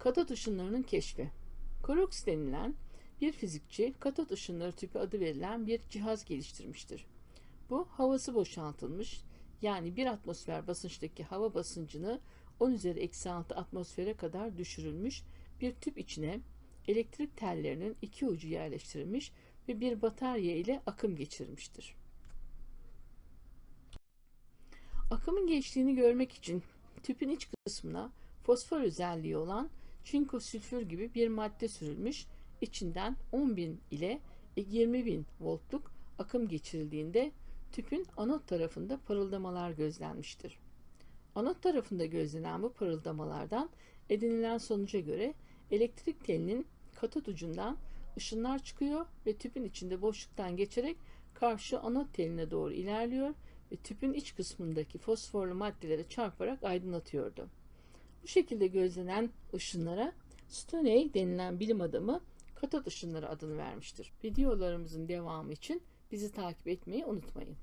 Katot ışınlarının keşfi. Crookes denilen bir fizikçi katot ışınları tüpü adı verilen bir cihaz geliştirmiştir. Bu havası boşaltılmış yani bir atmosfer basınçtaki hava basıncını 10 üzeri eksi 6 atmosfere kadar düşürülmüş bir tüp içine elektrik tellerinin iki ucu yerleştirilmiş ve bir batarya ile akım geçirmiştir. Akımın geçtiğini görmek için tüpün iç kısmına fosfor özelliği olan çinko sülfür gibi bir madde sürülmüş, içinden 10.000 ile 20.000 voltluk akım geçirildiğinde tüpün anot tarafında parıldamalar gözlenmiştir. Anot tarafında gözlenen bu parıldamalardan edinilen sonuca göre elektrik telinin katot ucundan ışınlar çıkıyor ve tüpün içinde boşluktan geçerek karşı anot teline doğru ilerliyor ve tüpün iç kısmındaki fosforlu maddelere çarparak aydınlatıyordu. Bu şekilde gözlenen ışınlara Stoney denilen bilim adamı katot ışınları adını vermiştir. Videolarımızın devamı için bizi takip etmeyi unutmayın.